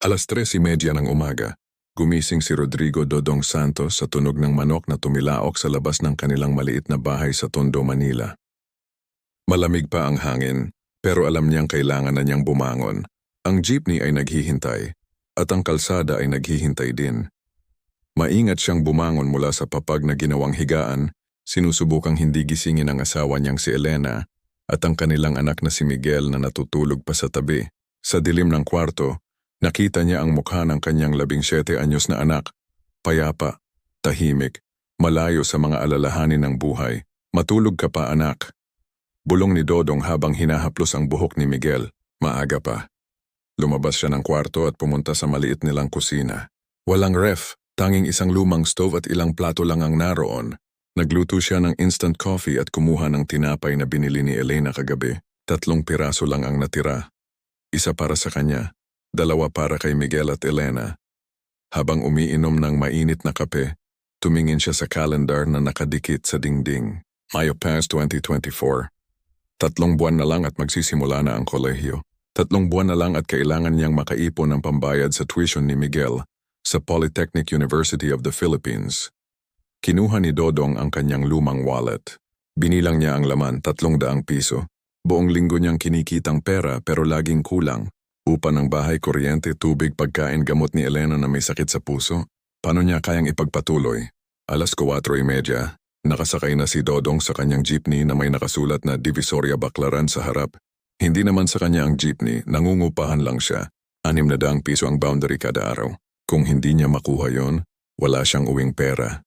Alas 3.30 ng umaga, gumising si Rodrigo Dodong Santos sa tunog ng manok na tumilaok sa labas ng kanilang maliit na bahay sa Tondo, Manila. Malamig pa ang hangin, pero alam niyang kailangan na niyang bumangon. Ang jeepney ay naghihintay, at ang kalsada ay naghihintay din. Maingat siyang bumangon mula sa papag na ginawang higaan, sinusubukang hindi gisingin ang asawa niyang si Elena at ang kanilang anak na si Miguel na natutulog pa sa tabi. Sa dilim ng kwarto, nakita niya ang mukha ng kanyang labing siyete anyos na anak, payapa, tahimik, malayo sa mga alalahanin ng buhay. Matulog ka pa anak. Bulong ni Dodong habang hinahaplos ang buhok ni Miguel. Maaga pa. Lumabas siya ng kwarto at pumunta sa maliit nilang kusina. Walang ref, tanging isang lumang stove at ilang plato lang ang naroon. Nagluto siya ng instant coffee at kumuha ng tinapay na binili ni Elena kagabi. Tatlong piraso lang ang natira. Isa para sa kanya, dalawa para kay Miguel at Elena. Habang umiinom ng mainit na kape, tumingin siya sa calendar na nakadikit sa dingding. Mayo past 2024. Tatlong buwan na lang at magsisimula na ang kolehiyo. Tatlong buwan na lang at kailangan niyang makaipon ng pambayad sa tuition ni Miguel sa Polytechnic University of the Philippines. Kinuha ni Dodong ang kanyang lumang wallet. Binilang niya ang laman, tatlong daang piso. Buong linggo niyang kinikitang pera pero laging kulang. Upa ng bahay, kuryente, tubig, pagkain, gamot ni Elena na may sakit sa puso. Paano niya kayang ipagpatuloy? Alas 4.30, nakasakay na si Dodong sa kanyang jeepney na may nakasulat na Divisoria Baklaran sa harap. Hindi naman sa kanya ang jeepney, nangungupahan lang siya. Anim na daang piso ang boundary kada araw. Kung hindi niya makuha yon, wala siyang uwing pera.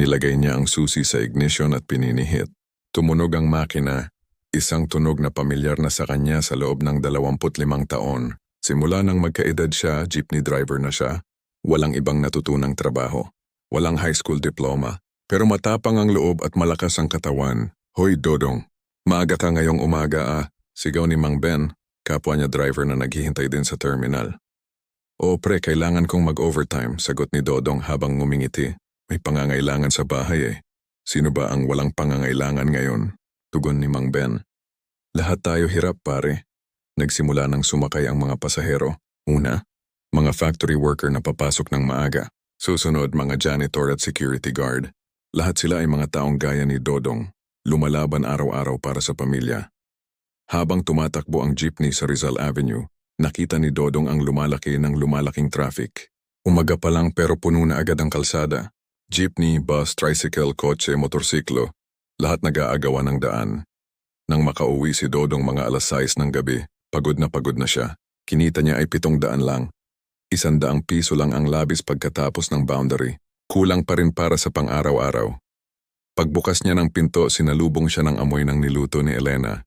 Nilagay niya ang susi sa ignition at pininihit. Tumunog ang makina, isang tunog na pamilyar na sa kanya sa loob ng 25 taon. Simula nang magkaedad siya, jeepney driver na siya. Walang ibang natutunang trabaho. Walang high school diploma. Pero matapang ang loob at malakas ang katawan. Hoy, Dodong. Maaga ka ngayong umaga ah. Sigaw ni Mang Ben, kapwa niya driver na naghihintay din sa terminal. Oo pre, kailangan kong mag-overtime, sagot ni Dodong habang ngumingiti. May pangangailangan sa bahay eh. Sino ba ang walang pangangailangan ngayon? Tugon ni Mang Ben. Lahat tayo hirap pare. Nagsimula nang sumakay ang mga pasahero. Una, mga factory worker na papasok ng maaga. Susunod, mga janitor at security guard. Lahat sila ay mga taong gaya ni Dodong. Lumalaban araw-araw para sa pamilya. Habang tumatakbo ang jeepney sa Rizal Avenue, nakita ni Dodong ang lumalaki ng lumalaking traffic. Umaga pa lang pero puno na agad ang kalsada. Jeepney, bus, tricycle, kotse, motorsiklo, lahat nag-aagawa ng daan. Nang makauwi si Dodong mga alas 6 ng gabi, pagod na pagod na siya. Kinita niya ay pitong daan lang. Isandaang piso lang ang labis pagkatapos ng boundary. Kulang pa rin para sa pang-araw-araw. Pagbukas niya ng pinto, sinalubong siya ng amoy ng niluto ni Elena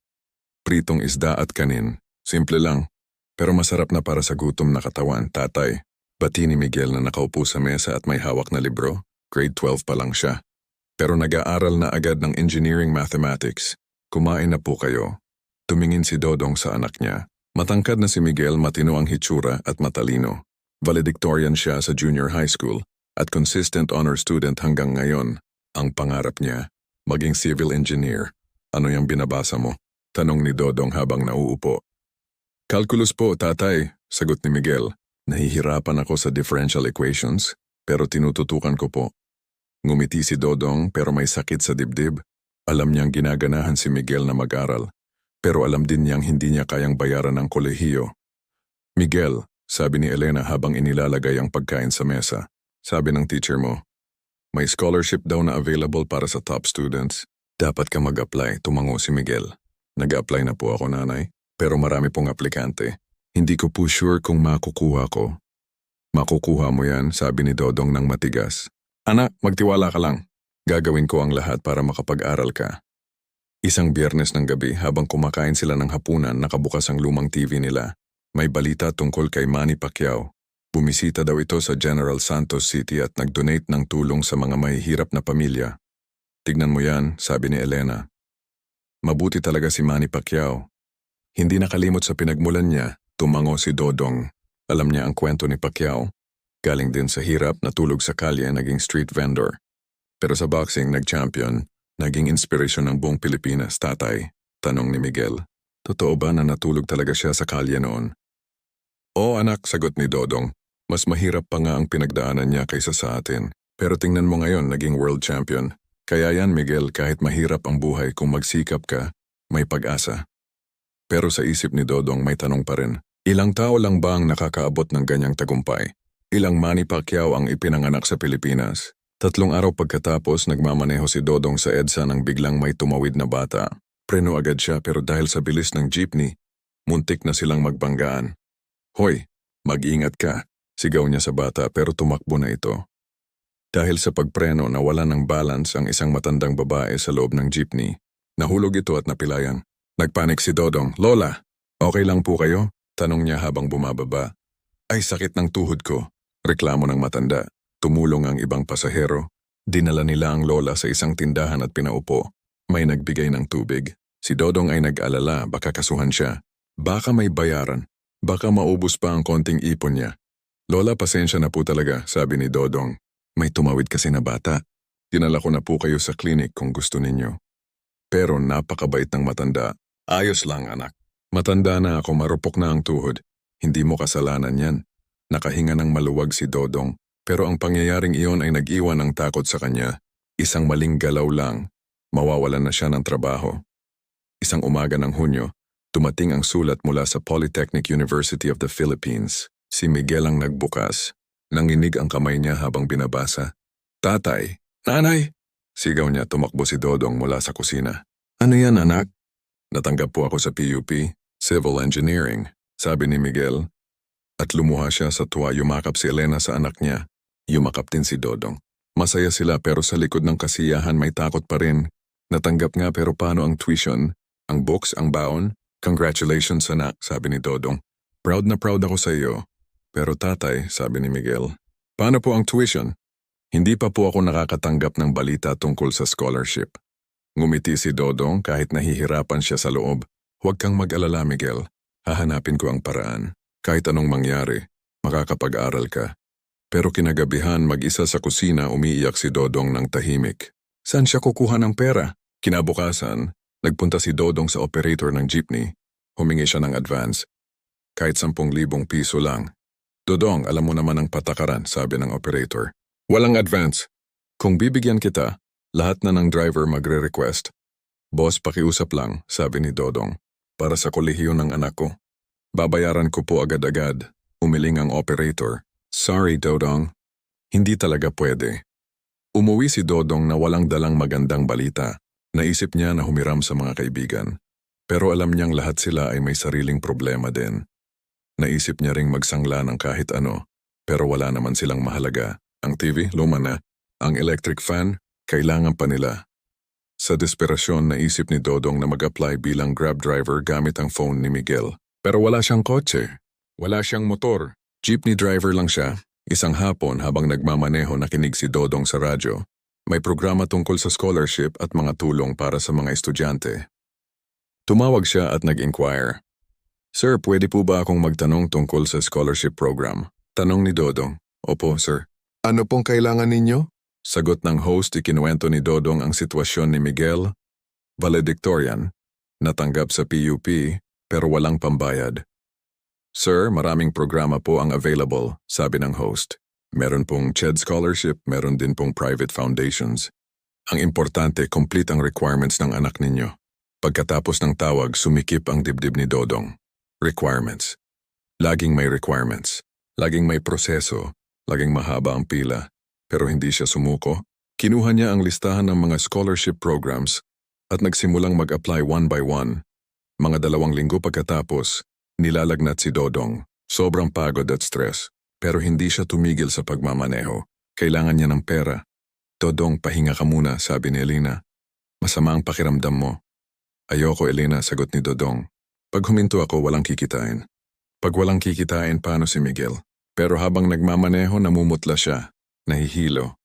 pritong isda at kanin. Simple lang, pero masarap na para sa gutom na katawan, tatay. Bati ni Miguel na nakaupo sa mesa at may hawak na libro. Grade 12 pa lang siya. Pero nag-aaral na agad ng engineering mathematics. Kumain na po kayo. Tumingin si Dodong sa anak niya. Matangkad na si Miguel matino ang hitsura at matalino. Valedictorian siya sa junior high school at consistent honor student hanggang ngayon. Ang pangarap niya, maging civil engineer. Ano yung binabasa mo? Tanong ni Dodong habang nauupo. Calculus po, tatay, sagot ni Miguel. Nahihirapan ako sa differential equations, pero tinututukan ko po. Ngumiti si Dodong pero may sakit sa dibdib. Alam niyang ginaganahan si Miguel na mag-aral, pero alam din niyang hindi niya kayang bayaran ng kolehiyo. Miguel, sabi ni Elena habang inilalagay ang pagkain sa mesa. Sabi ng teacher mo, may scholarship daw na available para sa top students. Dapat ka mag-apply, tumango si Miguel. Nag-apply na po ako nanay, pero marami pong aplikante. Hindi ko po sure kung makukuha ko. Makukuha mo yan, sabi ni Dodong ng matigas. Anak, magtiwala ka lang. Gagawin ko ang lahat para makapag-aral ka. Isang biyernes ng gabi habang kumakain sila ng hapunan nakabukas ang lumang TV nila. May balita tungkol kay Manny Pacquiao. Bumisita daw ito sa General Santos City at nag-donate ng tulong sa mga mahihirap na pamilya. Tignan mo yan, sabi ni Elena. Mabuti talaga si Manny Pacquiao. Hindi nakalimot sa pinagmulan niya, tumango si Dodong. Alam niya ang kwento ni Pacquiao. Galing din sa hirap, natulog sa kalye, naging street vendor. Pero sa boxing, nag-champion, naging inspirasyon ng buong Pilipinas, tatay. Tanong ni Miguel. Totoo ba na natulog talaga siya sa kalye noon? Oo anak, sagot ni Dodong. Mas mahirap pa nga ang pinagdaanan niya kaysa sa atin. Pero tingnan mo ngayon, naging world champion. Kaya yan, Miguel, kahit mahirap ang buhay kung magsikap ka, may pag-asa. Pero sa isip ni Dodong may tanong pa rin. Ilang tao lang ba ang nakakaabot ng ganyang tagumpay? Ilang Manny Pacquiao ang ipinanganak sa Pilipinas? Tatlong araw pagkatapos nagmamaneho si Dodong sa EDSA nang biglang may tumawid na bata. Preno agad siya pero dahil sa bilis ng jeepney, muntik na silang magbanggaan. Hoy, mag-ingat ka, sigaw niya sa bata pero tumakbo na ito. Dahil sa pagpreno nawala ng balance ang isang matandang babae sa loob ng jeepney. Nahulog ito at napilayan. Nagpanik si Dodong, Lola, okay lang po kayo? Tanong niya habang bumababa. Ay sakit ng tuhod ko. Reklamo ng matanda. Tumulong ang ibang pasahero. Dinala nila ang lola sa isang tindahan at pinaupo. May nagbigay ng tubig. Si Dodong ay nag-alala baka kasuhan siya. Baka may bayaran. Baka maubos pa ang konting ipon niya. Lola, pasensya na po talaga, sabi ni Dodong. May tumawid kasi na bata. Dinala ko na po kayo sa klinik kung gusto ninyo. Pero napakabait ng matanda. Ayos lang, anak. Matanda na ako, marupok na ang tuhod. Hindi mo kasalanan yan. Nakahinga ng maluwag si Dodong. Pero ang pangyayaring iyon ay nag-iwan ng takot sa kanya. Isang maling galaw lang. Mawawalan na siya ng trabaho. Isang umaga ng Hunyo, dumating ang sulat mula sa Polytechnic University of the Philippines. Si Miguel ang nagbukas. Nanginig ang kamay niya habang binabasa. Tatay! Nanay! Sigaw niya tumakbo si Dodong mula sa kusina. Ano yan anak? Natanggap po ako sa PUP, Civil Engineering, sabi ni Miguel. At lumuha siya sa tuwa yumakap si Elena sa anak niya. Yumakap din si Dodong. Masaya sila pero sa likod ng kasiyahan may takot pa rin. Natanggap nga pero paano ang tuition? Ang books, ang baon? Congratulations anak, sabi ni Dodong. Proud na proud ako sa iyo. Pero tatay, sabi ni Miguel, paano po ang tuition? Hindi pa po ako nakakatanggap ng balita tungkol sa scholarship. Ngumiti si Dodong kahit nahihirapan siya sa loob. Huwag kang mag-alala, Miguel. Hahanapin ko ang paraan. Kahit anong mangyari, makakapag-aral ka. Pero kinagabihan mag-isa sa kusina umiiyak si Dodong ng tahimik. Saan siya kukuha ng pera? Kinabukasan, nagpunta si Dodong sa operator ng jeepney. Humingi siya ng advance. Kahit sampung libong piso lang. Dodong, alam mo naman ang patakaran, sabi ng operator. Walang advance. Kung bibigyan kita, lahat na ng driver magre-request. Boss, pakiusap lang, sabi ni Dodong. Para sa kolehiyo ng anak ko. Babayaran ko po agad-agad. Umiling ang operator. Sorry, Dodong. Hindi talaga pwede. Umuwi si Dodong na walang dalang magandang balita. Naisip niya na humiram sa mga kaibigan. Pero alam niyang lahat sila ay may sariling problema din. Naisip niya ring magsangla ng kahit ano, pero wala naman silang mahalaga. Ang TV, luma na. Ang electric fan, kailangan pa nila. Sa desperasyon, naisip ni Dodong na mag-apply bilang grab driver gamit ang phone ni Miguel. Pero wala siyang kotse. Wala siyang motor. Jeepney driver lang siya. Isang hapon habang nagmamaneho nakinig si Dodong sa radyo. May programa tungkol sa scholarship at mga tulong para sa mga estudyante. Tumawag siya at nag-inquire. Sir, pwede po ba akong magtanong tungkol sa scholarship program? Tanong ni Dodong. Opo, sir. Ano pong kailangan ninyo? Sagot ng host, ikinuwento ni Dodong ang sitwasyon ni Miguel, valedictorian, natanggap sa PUP pero walang pambayad. Sir, maraming programa po ang available, sabi ng host. Meron pong CHED scholarship, meron din pong private foundations. Ang importante, complete ang requirements ng anak ninyo. Pagkatapos ng tawag, sumikip ang dibdib ni Dodong. Requirements. Laging may requirements. Laging may proseso. Laging mahaba ang pila. Pero hindi siya sumuko. Kinuha niya ang listahan ng mga scholarship programs at nagsimulang mag-apply one by one. Mga dalawang linggo pagkatapos, nilalagnat si Dodong. Sobrang pagod at stress. Pero hindi siya tumigil sa pagmamaneho. Kailangan niya ng pera. Dodong, pahinga ka muna, sabi ni Elena. Masama ang pakiramdam mo. Ayoko, Elena, sagot ni Dodong. Pag huminto ako, walang kikitain. Pag walang kikitain, paano si Miguel? Pero habang nagmamaneho, namumutla siya. Nahihilo.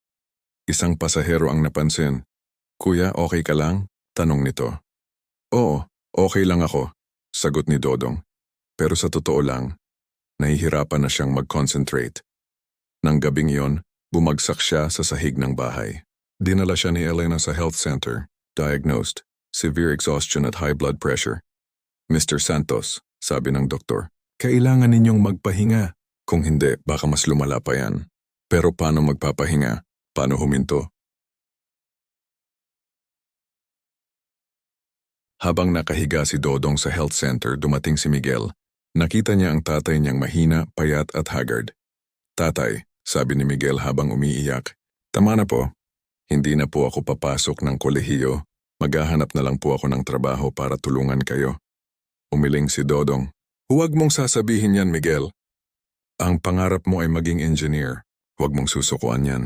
Isang pasahero ang napansin. Kuya, okay ka lang? Tanong nito. Oo, okay lang ako, sagot ni Dodong. Pero sa totoo lang, nahihirapan na siyang mag-concentrate. Nang gabing iyon, bumagsak siya sa sahig ng bahay. Dinala siya ni Elena sa health center, diagnosed, severe exhaustion at high blood pressure. Mr. Santos, sabi ng doktor, Kailangan ninyong magpahinga. Kung hindi, baka mas lumala pa yan. Pero paano magpapahinga? Paano huminto? Habang nakahiga si Dodong sa health center, dumating si Miguel. Nakita niya ang tatay niyang mahina, payat at haggard. Tatay, sabi ni Miguel habang umiiyak, tama na po. Hindi na po ako papasok ng kolehiyo. Maghahanap na lang po ako ng trabaho para tulungan kayo. Umiling si Dodong. Huwag mong sasabihin yan, Miguel. Ang pangarap mo ay maging engineer. Huwag mong susukuan yan.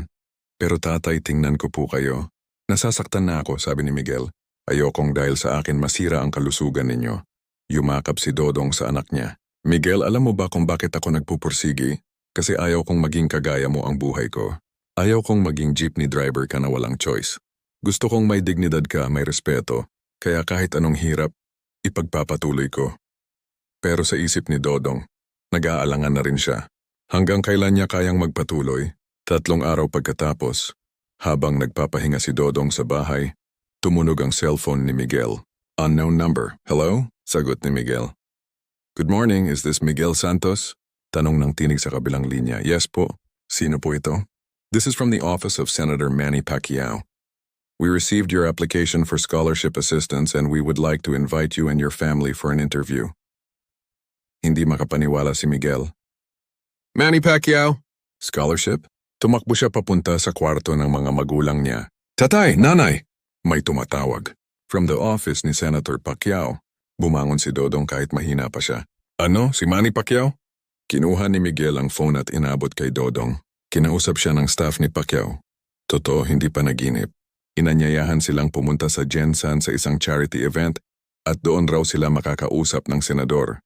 Pero tatay, tingnan ko po kayo. Nasasaktan na ako, sabi ni Miguel. Ayokong dahil sa akin masira ang kalusugan ninyo. Yumakap si Dodong sa anak niya. Miguel, alam mo ba kung bakit ako nagpupursigi? Kasi ayaw kong maging kagaya mo ang buhay ko. Ayaw kong maging jeepney driver ka na walang choice. Gusto kong may dignidad ka, may respeto. Kaya kahit anong hirap, ipagpapatuloy ko. Pero sa isip ni Dodong, nag-aalangan na rin siya. Hanggang kailan niya kayang magpatuloy? Tatlong araw pagkatapos, habang nagpapahinga si Dodong sa bahay, tumunog ang cellphone ni Miguel. Unknown number. Hello? Sagot ni Miguel. Good morning, is this Miguel Santos? Tanong ng tinig sa kabilang linya. Yes po. Sino po ito? This is from the office of Senator Manny Pacquiao. We received your application for scholarship assistance and we would like to invite you and your family for an interview. Hindi makapaniwala si Miguel. Manny Pacquiao? Scholarship? Tumakbo siya papunta sa kwarto ng mga magulang niya. Tatay, nanay! May tumatawag. From the office ni Senator Pacquiao, bumangon si Dodong kahit mahina pa siya. Ano, si Manny Pacquiao? Kinuha ni Miguel ang phone at inabot kay Dodong. Kinausap siya ng staff ni Pacquiao. Totoo, hindi pa naginip. Inanyayahan silang pumunta sa Jensan sa isang charity event at doon raw sila makakausap ng senador.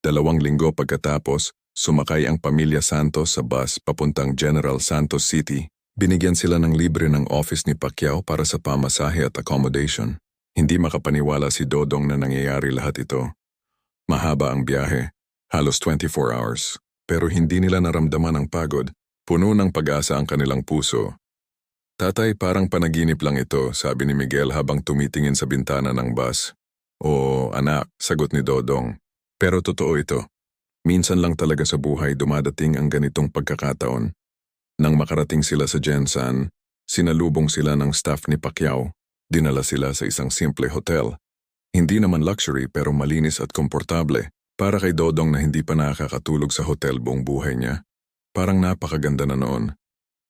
Dalawang linggo pagkatapos, sumakay ang pamilya Santos sa bus papuntang General Santos City. Binigyan sila ng libre ng office ni Pacquiao para sa pamasahe at accommodation. Hindi makapaniwala si Dodong na nangyayari lahat ito. Mahaba ang biyahe, halos 24 hours. Pero hindi nila naramdaman ang pagod. Puno ng pag-asa ang kanilang puso. Tatay, parang panaginip lang ito, sabi ni Miguel habang tumitingin sa bintana ng bus. Oo, anak, sagot ni Dodong. Pero totoo ito. Minsan lang talaga sa buhay dumadating ang ganitong pagkakataon. Nang makarating sila sa Jensan, sinalubong sila ng staff ni Pacquiao. Dinala sila sa isang simple hotel. Hindi naman luxury pero malinis at komportable. Para kay Dodong na hindi pa nakakatulog sa hotel buong buhay niya. Parang napakaganda na noon.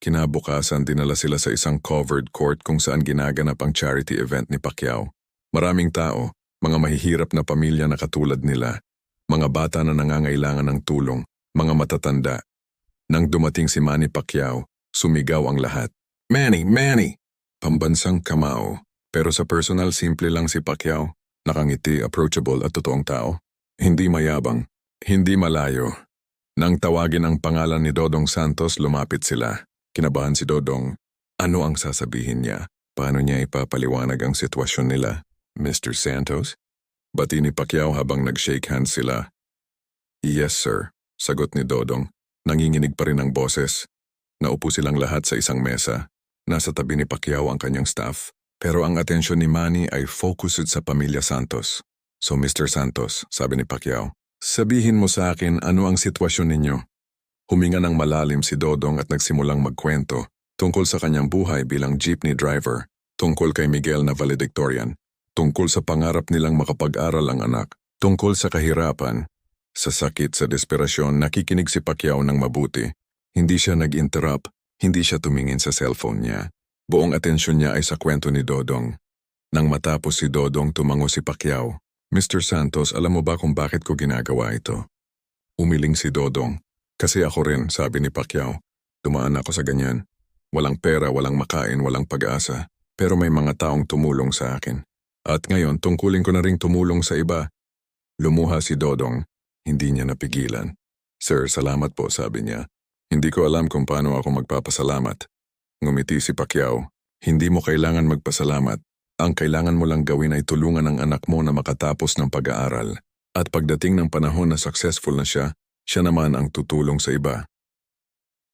Kinabukasan dinala sila sa isang covered court kung saan ginaganap ang charity event ni Pacquiao. Maraming tao, mga mahihirap na pamilya na katulad nila, mga bata na nangangailangan ng tulong, mga matatanda. Nang dumating si Manny Pacquiao, sumigaw ang lahat. Manny, Manny! Pambansang kamao. Pero sa personal simple lang si Pacquiao. Nakangiti, approachable at totoong tao. Hindi mayabang, hindi malayo. Nang tawagin ang pangalan ni Dodong Santos, lumapit sila. Kinabahan si Dodong. Ano ang sasabihin niya? Paano niya ipapaliwanag ang sitwasyon nila? Mr. Santos? Bati ni Pacquiao habang nag-shake hands sila. Yes, sir. Sagot ni Dodong. Nanginginig pa rin ang boses. Naupo silang lahat sa isang mesa. Nasa tabi ni Pacquiao ang kanyang staff. Pero ang atensyon ni Manny ay focused sa pamilya Santos. So Mr. Santos, sabi ni Pacquiao, sabihin mo sa akin ano ang sitwasyon ninyo. Huminga ng malalim si Dodong at nagsimulang magkwento tungkol sa kanyang buhay bilang jeepney driver, tungkol kay Miguel na valedictorian, tungkol sa pangarap nilang makapag-aral ang anak, tungkol sa kahirapan, sa sakit sa desperasyon nakikinig si Pacquiao ng mabuti. Hindi siya nag-interrupt, hindi siya tumingin sa cellphone niya. Buong atensyon niya ay sa kwento ni Dodong. Nang matapos si Dodong tumango si Pacquiao, Mr. Santos, alam mo ba kung bakit ko ginagawa ito? Umiling si Dodong. Kasi ako rin, sabi ni Pacquiao. Dumaan ako sa ganyan. Walang pera, walang makain, walang pag-asa. Pero may mga taong tumulong sa akin. At ngayon, tungkulin ko na ring tumulong sa iba. Lumuha si Dodong. Hindi niya napigilan. Sir, salamat po, sabi niya. Hindi ko alam kung paano ako magpapasalamat. Ngumiti si Pacquiao. Hindi mo kailangan magpasalamat. Ang kailangan mo lang gawin ay tulungan ang anak mo na makatapos ng pag-aaral. At pagdating ng panahon na successful na siya, siya naman ang tutulong sa iba.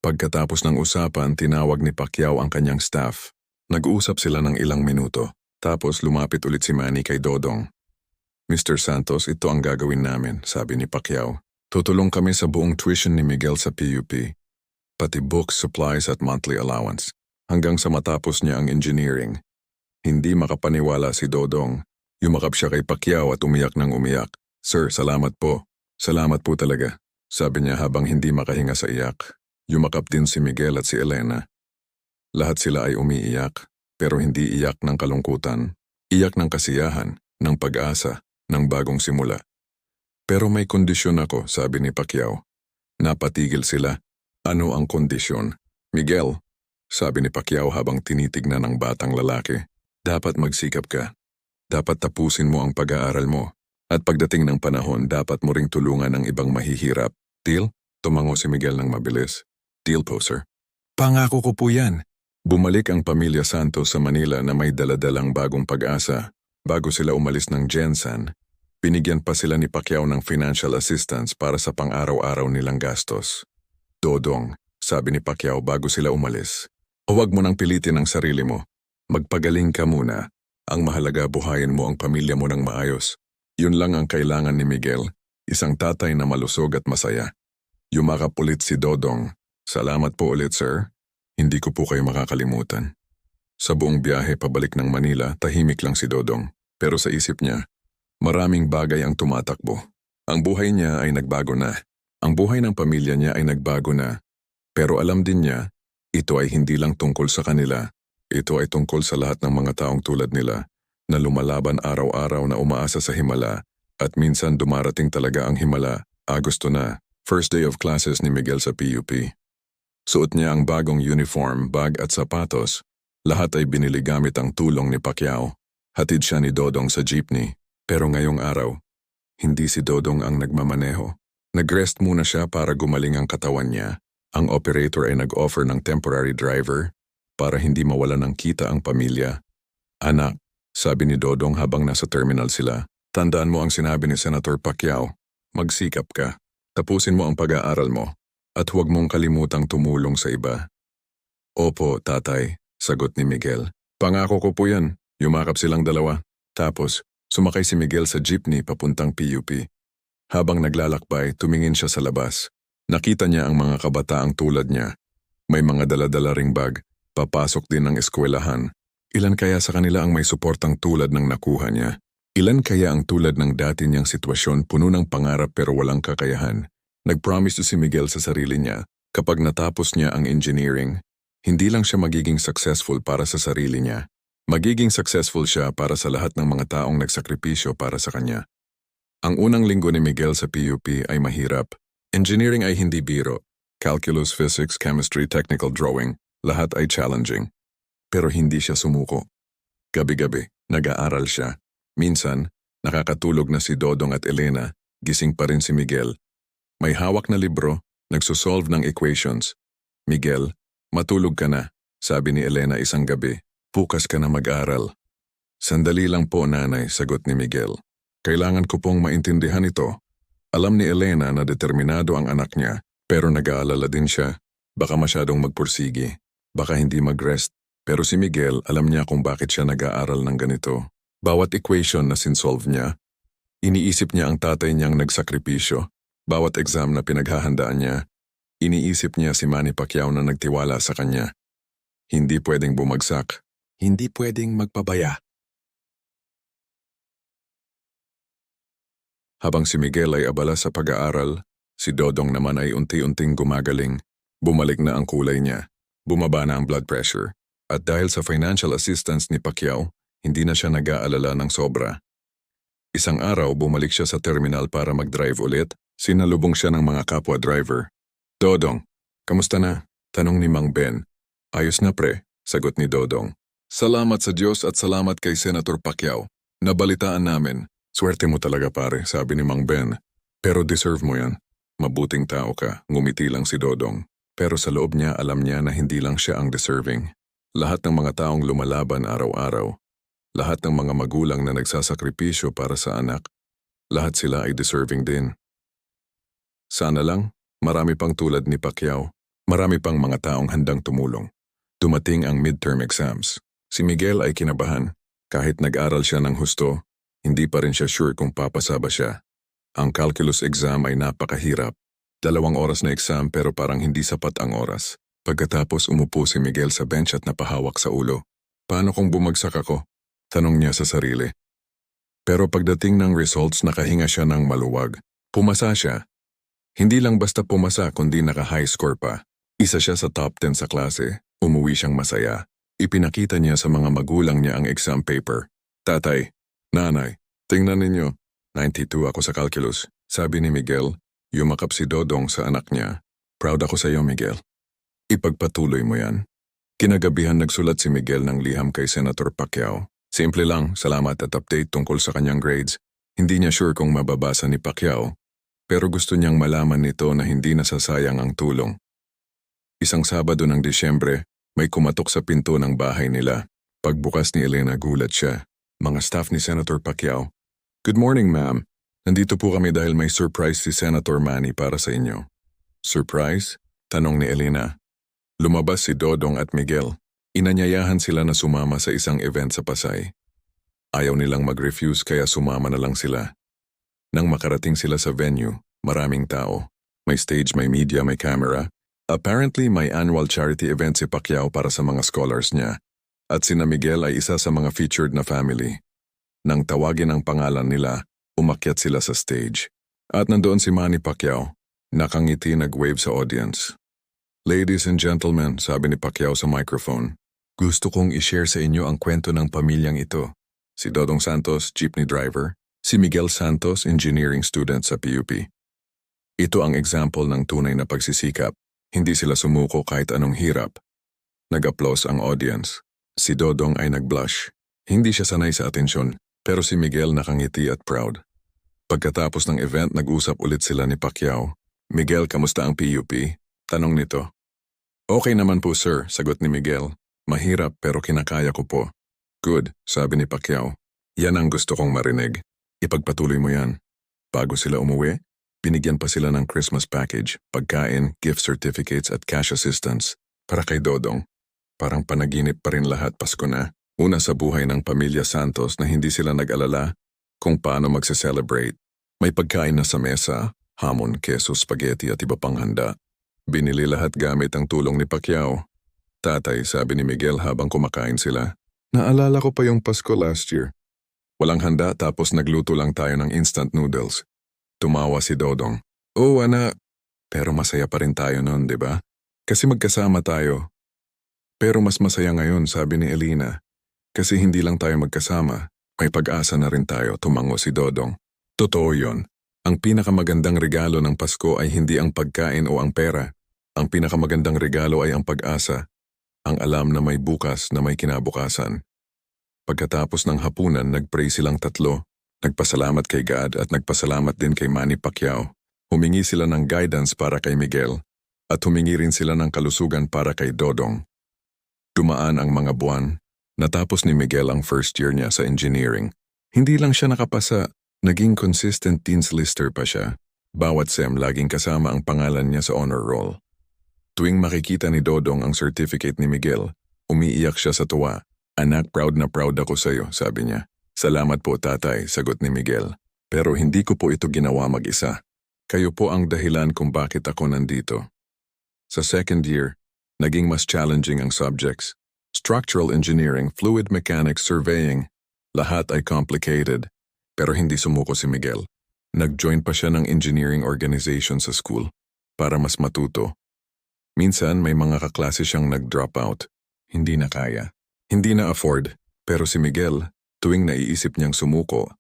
Pagkatapos ng usapan, tinawag ni Pacquiao ang kanyang staff. Nag-uusap sila ng ilang minuto, tapos lumapit ulit si Manny kay Dodong. Mr. Santos, ito ang gagawin namin, sabi ni Pacquiao. Tutulong kami sa buong tuition ni Miguel sa PUP, pati books, supplies at monthly allowance, hanggang sa matapos niya ang engineering. Hindi makapaniwala si Dodong. Yumakap siya kay Pacquiao at umiyak ng umiyak. Sir, salamat po. Salamat po talaga. Sabi niya habang hindi makahinga sa iyak. Yumakap din si Miguel at si Elena. Lahat sila ay umiiyak, pero hindi iyak ng kalungkutan. Iyak ng kasiyahan, ng pag-asa, ng bagong simula. Pero may kondisyon ako, sabi ni Pacquiao. Napatigil sila. Ano ang kondisyon? Miguel, sabi ni Pacquiao habang tinitignan ng batang lalaki. Dapat magsikap ka. Dapat tapusin mo ang pag-aaral mo. At pagdating ng panahon, dapat mo ring tulungan ang ibang mahihirap. Deal? Tumango si Miguel ng mabilis. Deal po, sir. Pangako ko po yan. Bumalik ang pamilya Santos sa Manila na may daladalang bagong pag-asa. Bago sila umalis ng Jensen, binigyan pa sila ni Pacquiao ng financial assistance para sa pang-araw-araw nilang gastos. Dodong, sabi ni Pacquiao bago sila umalis. Huwag mo nang pilitin ang sarili mo. Magpagaling ka muna. Ang mahalaga buhayin mo ang pamilya mo ng maayos. Yun lang ang kailangan ni Miguel, isang tatay na malusog at masaya. Yumakap ulit si Dodong. Salamat po ulit, sir. Hindi ko po kayo makakalimutan. Sa buong biyahe pabalik ng Manila, tahimik lang si Dodong. Pero sa isip niya, maraming bagay ang tumatakbo. Ang buhay niya ay nagbago na. Ang buhay ng pamilya niya ay nagbago na. Pero alam din niya, ito ay hindi lang tungkol sa kanila. Ito ay tungkol sa lahat ng mga taong tulad nila na lumalaban araw-araw na umaasa sa himala at minsan dumarating talaga ang himala. Agosto na, first day of classes ni Miguel sa PUP. Suot niya ang bagong uniform, bag at sapatos. Lahat ay binili gamit ang tulong ni Pacquiao. Hatid siya ni Dodong sa jeepney. Pero ngayong araw, hindi si Dodong ang nagmamaneho. Nag-rest muna siya para gumaling ang katawan niya. Ang operator ay nag-offer ng temporary driver para hindi mawala ng kita ang pamilya. Anak, sabi ni Dodong habang nasa terminal sila, tandaan mo ang sinabi ni Senator Pacquiao. Magsikap ka. Tapusin mo ang pag-aaral mo. At huwag mong kalimutang tumulong sa iba. Opo, tatay, sagot ni Miguel. Pangako ko po yan. Yumakap silang dalawa. Tapos, sumakay si Miguel sa jeepney papuntang PUP. Habang naglalakbay, tumingin siya sa labas. Nakita niya ang mga kabataang tulad niya. May mga daladala ring bag, papasok din ng eskwelahan. Ilan kaya sa kanila ang may suportang tulad ng nakuha niya? Ilan kaya ang tulad ng dati niyang sitwasyon puno ng pangarap pero walang kakayahan? Nag-promise to si Miguel sa sarili niya, kapag natapos niya ang engineering, hindi lang siya magiging successful para sa sarili niya. Magiging successful siya para sa lahat ng mga taong nagsakripisyo para sa kanya. Ang unang linggo ni Miguel sa PUP ay mahirap. Engineering ay hindi biro. Calculus, physics, chemistry, technical drawing, lahat ay challenging. Pero hindi siya sumuko. Gabi-gabi, nag-aaral siya. Minsan, nakakatulog na si Dodong at Elena, gising pa rin si Miguel. May hawak na libro, nagsosolve ng equations. Miguel, matulog ka na, sabi ni Elena isang gabi. Pukas ka na mag-aral. Sandali lang po nanay, sagot ni Miguel. Kailangan ko pong maintindihan ito. Alam ni Elena na determinado ang anak niya, pero nag-aalala din siya. Baka masyadong magpursigi. Baka hindi mag-rest. Pero si Miguel alam niya kung bakit siya nag-aaral ng ganito. Bawat equation na sinsolve niya, iniisip niya ang tatay niyang nagsakripisyo. Bawat exam na pinaghahandaan niya, iniisip niya si Manny Pacquiao na nagtiwala sa kanya. Hindi pwedeng bumagsak. Hindi pwedeng magpabaya. Habang si Miguel ay abala sa pag-aaral, si Dodong naman ay unti-unting gumagaling. Bumalik na ang kulay niya. Bumaba na ang blood pressure. At dahil sa financial assistance ni Pacquiao, hindi na siya nag-aalala ng sobra. Isang araw bumalik siya sa terminal para mag-drive ulit, sinalubong siya ng mga kapwa driver. Dodong, kamusta na? Tanong ni Mang Ben. Ayos na pre, sagot ni Dodong. Salamat sa Diyos at salamat kay Senator Pacquiao. Nabalitaan namin. Swerte mo talaga pare, sabi ni Mang Ben. Pero deserve mo yan. Mabuting tao ka, ngumiti lang si Dodong. Pero sa loob niya alam niya na hindi lang siya ang deserving. Lahat ng mga taong lumalaban araw-araw, lahat ng mga magulang na nagsasakripisyo para sa anak, lahat sila ay deserving din. Sana lang, marami pang tulad ni Pacquiao, marami pang mga taong handang tumulong. Dumating ang midterm exams. Si Miguel ay kinabahan. Kahit nag-aral siya ng husto, hindi pa rin siya sure kung papasa ba siya. Ang calculus exam ay napakahirap. Dalawang oras na exam pero parang hindi sapat ang oras. Pagkatapos umupo si Miguel sa bench at napahawak sa ulo. Paano kung bumagsak ako? Tanong niya sa sarili. Pero pagdating ng results nakahinga siya ng maluwag. Pumasa siya. Hindi lang basta pumasa kundi naka-high score pa. Isa siya sa top 10 sa klase. Umuwi siyang masaya. Ipinakita niya sa mga magulang niya ang exam paper. Tatay, nanay, tingnan ninyo. 92 ako sa calculus. Sabi ni Miguel, yumakap si Dodong sa anak niya. Proud ako sa iyo, Miguel. Ipagpatuloy mo yan. Kinagabihan nagsulat si Miguel ng liham kay Senator Pacquiao. Simple lang, salamat at update tungkol sa kanyang grades. Hindi niya sure kung mababasa ni Pacquiao, pero gusto niyang malaman nito na hindi nasasayang ang tulong. Isang Sabado ng Disyembre, may kumatok sa pinto ng bahay nila. Pagbukas ni Elena gulat siya. Mga staff ni Senator Pacquiao. Good morning, ma'am. Nandito po kami dahil may surprise si Senator Manny para sa inyo. Surprise? Tanong ni Elena. Lumabas si Dodong at Miguel. Inanyayahan sila na sumama sa isang event sa Pasay. Ayaw nilang mag-refuse kaya sumama na lang sila. Nang makarating sila sa venue, maraming tao. May stage, may media, may camera. Apparently may annual charity event si Pacquiao para sa mga scholars niya. At sina Miguel ay isa sa mga featured na family. Nang tawagin ang pangalan nila, umakyat sila sa stage. At nandoon si Manny Pacquiao. Nakangiti nag-wave sa audience. Ladies and gentlemen, sabi ni Pacquiao sa microphone, gusto kong i-share sa inyo ang kwento ng pamilyang ito. Si Dodong Santos, jeepney driver. Si Miguel Santos, engineering student sa PUP. Ito ang example ng tunay na pagsisikap. Hindi sila sumuko kahit anong hirap. Nag-applause ang audience. Si Dodong ay nag-blush. Hindi siya sanay sa atensyon, pero si Miguel nakangiti at proud. Pagkatapos ng event, nag-usap ulit sila ni Pacquiao. Miguel, kamusta ang PUP? Tanong nito. Okay naman po sir, sagot ni Miguel. Mahirap pero kinakaya ko po. Good, sabi ni Pacquiao. Yan ang gusto kong marinig. Ipagpatuloy mo yan. Bago sila umuwi, binigyan pa sila ng Christmas package, pagkain, gift certificates at cash assistance para kay Dodong. Parang panaginip pa rin lahat Pasko na. Una sa buhay ng pamilya Santos na hindi sila nag-alala kung paano magse-celebrate. May pagkain na sa mesa, hamon, keso, spaghetti at iba pang handa. Binili lahat gamit ang tulong ni Pacquiao. Tatay, sabi ni Miguel habang kumakain sila. Naalala ko pa yung Pasko last year. Walang handa tapos nagluto lang tayo ng instant noodles. Tumawa si Dodong. Oo, anak. Pero masaya pa rin tayo noon, di ba? Kasi magkasama tayo. Pero mas masaya ngayon, sabi ni Elena. Kasi hindi lang tayo magkasama, may pag-asa na rin tayo, tumango si Dodong. Totoo yon. Ang pinakamagandang regalo ng Pasko ay hindi ang pagkain o ang pera. Ang pinakamagandang regalo ay ang pag-asa. Ang alam na may bukas na may kinabukasan. Pagkatapos ng hapunan, nagpray silang tatlo. Nagpasalamat kay God at nagpasalamat din kay Manny Pacquiao. Humingi sila ng guidance para kay Miguel at humingi rin sila ng kalusugan para kay Dodong. Dumaan ang mga buwan. Natapos ni Miguel ang first year niya sa engineering. Hindi lang siya nakapasa, naging consistent teens lister pa siya. Bawat SEM laging kasama ang pangalan niya sa honor roll. Tuwing makikita ni Dodong ang certificate ni Miguel, umiiyak siya sa tuwa. Anak, proud na proud ako sa iyo, sabi niya. Salamat po tatay, sagot ni Miguel. Pero hindi ko po ito ginawa mag-isa. Kayo po ang dahilan kung bakit ako nandito. Sa second year, naging mas challenging ang subjects. Structural engineering, fluid mechanics, surveying. Lahat ay complicated. Pero hindi sumuko si Miguel. Nag-join pa siya ng engineering organization sa school para mas matuto. Minsan may mga kaklase siyang nag-drop out. Hindi na kaya. Hindi na afford. Pero si Miguel, tuwing naiisip niyang sumuko,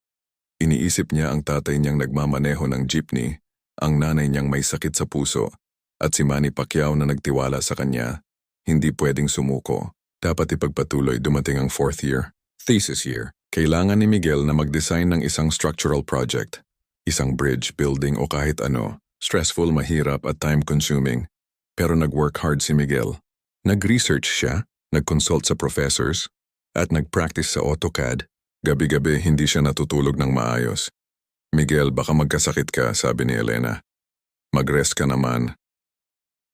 iniisip niya ang tatay niyang nagmamaneho ng jeepney, ang nanay niyang may sakit sa puso, at si Manny Pacquiao na nagtiwala sa kanya. Hindi pwedeng sumuko. Dapat ipagpatuloy dumating ang fourth year. Thesis year. Kailangan ni Miguel na mag-design ng isang structural project. Isang bridge, building o kahit ano. Stressful, mahirap at time-consuming. Pero nag-work hard si Miguel. Nag-research siya, nag-consult sa professors, at nag-practice sa AutoCAD. Gabi-gabi hindi siya natutulog ng maayos. Miguel, baka magkasakit ka, sabi ni Elena. Mag-rest ka naman.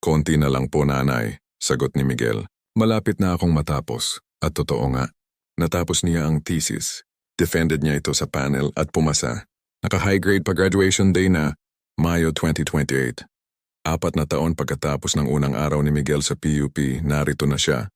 Konti na lang po nanay, sagot ni Miguel. Malapit na akong matapos, at totoo nga. Natapos niya ang thesis. Defended niya ito sa panel at pumasa. Naka-high grade pa graduation day na, Mayo 2028. Apat na taon pagkatapos ng unang araw ni Miguel sa PUP, narito na siya.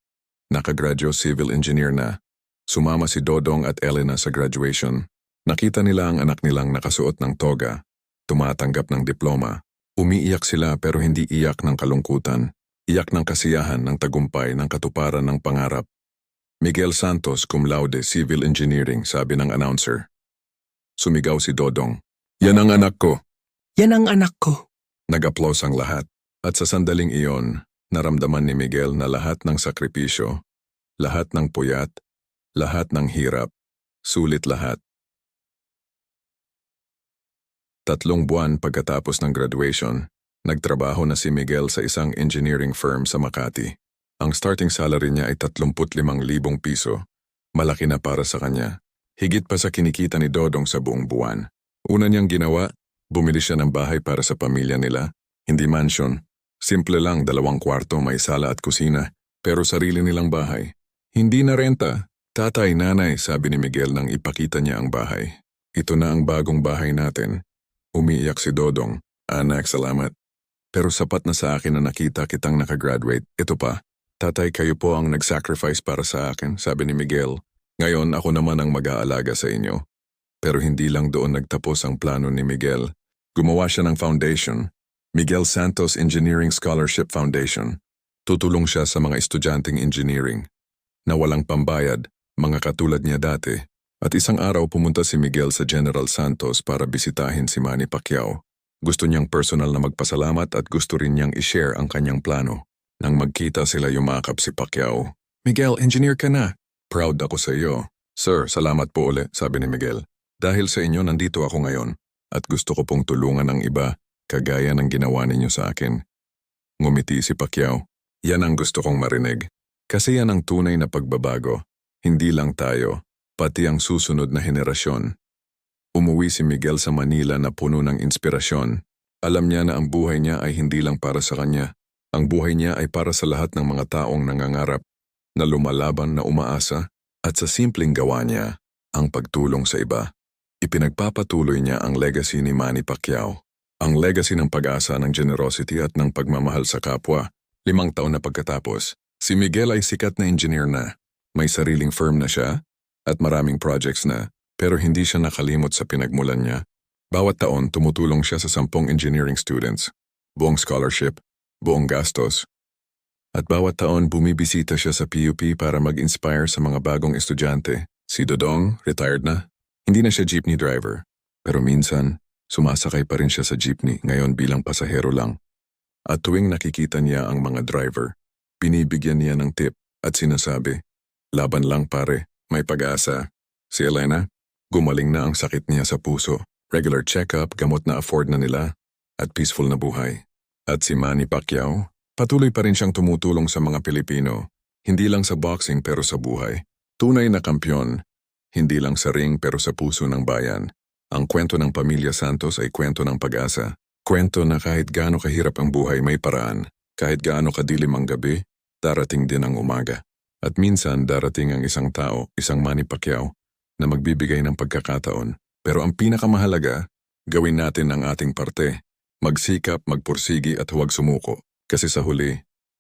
Nakagradyo civil engineer na. Sumama si Dodong at Elena sa graduation. Nakita nila ang anak nilang nakasuot ng toga, tumatanggap ng diploma. Umiiyak sila pero hindi iyak ng kalungkutan. Iyak ng kasiyahan ng tagumpay ng katuparan ng pangarap. Miguel Santos cum laude civil engineering sabi ng announcer. Sumigaw si Dodong. Yan ang anak ko. Yan ang anak ko. Nag-applause ang lahat. At sa sandaling iyon, naramdaman ni Miguel na lahat ng sakripisyo, lahat ng puyat, lahat ng hirap, sulit lahat. Tatlong buwan pagkatapos ng graduation, nagtrabaho na si Miguel sa isang engineering firm sa Makati. Ang starting salary niya ay 35,000 piso. Malaki na para sa kanya. Higit pa sa kinikita ni Dodong sa buong buwan. Una niyang ginawa, bumili siya ng bahay para sa pamilya nila. Hindi mansion. Simple lang dalawang kwarto may sala at kusina, pero sarili nilang bahay. Hindi na renta. Tatay, nanay, sabi ni Miguel nang ipakita niya ang bahay. Ito na ang bagong bahay natin. Umiiyak si Dodong. Anak, salamat. Pero sapat na sa akin na nakita kitang nakagraduate. Ito pa. Tatay, kayo po ang nag-sacrifice para sa akin, sabi ni Miguel. Ngayon ako naman ang mag-aalaga sa inyo. Pero hindi lang doon nagtapos ang plano ni Miguel. Gumawa siya ng foundation, Miguel Santos Engineering Scholarship Foundation. Tutulong siya sa mga estudyanteng engineering na walang pambayad, mga katulad niya dati. At isang araw pumunta si Miguel sa General Santos para bisitahin si Manny Pacquiao. Gusto niyang personal na magpasalamat at gusto rin niyang i-share ang kanyang plano. Nang magkita sila yumakap si Pacquiao. Miguel, engineer ka na. Proud ako sa iyo. Sir, salamat po uli, sabi ni Miguel. Dahil sa inyo nandito ako ngayon at gusto ko pong tulungan ang iba kagaya ng ginawa ninyo sa akin. Ngumiti si Pacquiao. Yan ang gusto kong marinig. Kasi yan ang tunay na pagbabago. Hindi lang tayo, pati ang susunod na henerasyon. Umuwi si Miguel sa Manila na puno ng inspirasyon. Alam niya na ang buhay niya ay hindi lang para sa kanya. Ang buhay niya ay para sa lahat ng mga taong nangangarap, na lumalaban na umaasa, at sa simpleng gawa niya, ang pagtulong sa iba. Ipinagpapatuloy niya ang legacy ni Manny Pacquiao. Ang legacy ng pag-asa ng generosity at ng pagmamahal sa kapwa. Limang taon na pagkatapos, si Miguel ay sikat na engineer na. May sariling firm na siya at maraming projects na, pero hindi siya nakalimot sa pinagmulan niya. Bawat taon tumutulong siya sa sampung engineering students. Buong scholarship, buong gastos. At bawat taon bumibisita siya sa PUP para mag-inspire sa mga bagong estudyante. Si Dodong, retired na. Hindi na siya jeepney driver. Pero minsan, sumasakay pa rin siya sa jeepney ngayon bilang pasahero lang. At tuwing nakikita niya ang mga driver, binibigyan niya ng tip at sinasabi, Laban lang pare, may pag-asa. Si Elena, gumaling na ang sakit niya sa puso. Regular check-up, gamot na afford na nila, at peaceful na buhay. At si Manny Pacquiao, patuloy pa rin siyang tumutulong sa mga Pilipino, hindi lang sa boxing pero sa buhay. Tunay na kampyon, hindi lang sa ring pero sa puso ng bayan. Ang kwento ng pamilya Santos ay kwento ng pag-asa. Kwento na kahit gaano kahirap ang buhay may paraan. Kahit gaano kadilim ang gabi, darating din ang umaga. At minsan darating ang isang tao, isang Manny Pacquiao, na magbibigay ng pagkakataon. Pero ang pinakamahalaga, gawin natin ang ating parte. Magsikap, magpursigi at huwag sumuko. Kasi sa huli,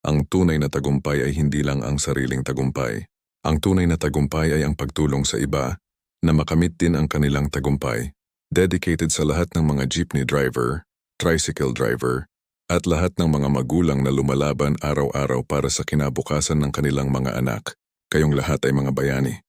ang tunay na tagumpay ay hindi lang ang sariling tagumpay. Ang tunay na tagumpay ay ang pagtulong sa iba na makamit din ang kanilang tagumpay. Dedicated sa lahat ng mga jeepney driver, tricycle driver, at lahat ng mga magulang na lumalaban araw-araw para sa kinabukasan ng kanilang mga anak. Kayong lahat ay mga bayani.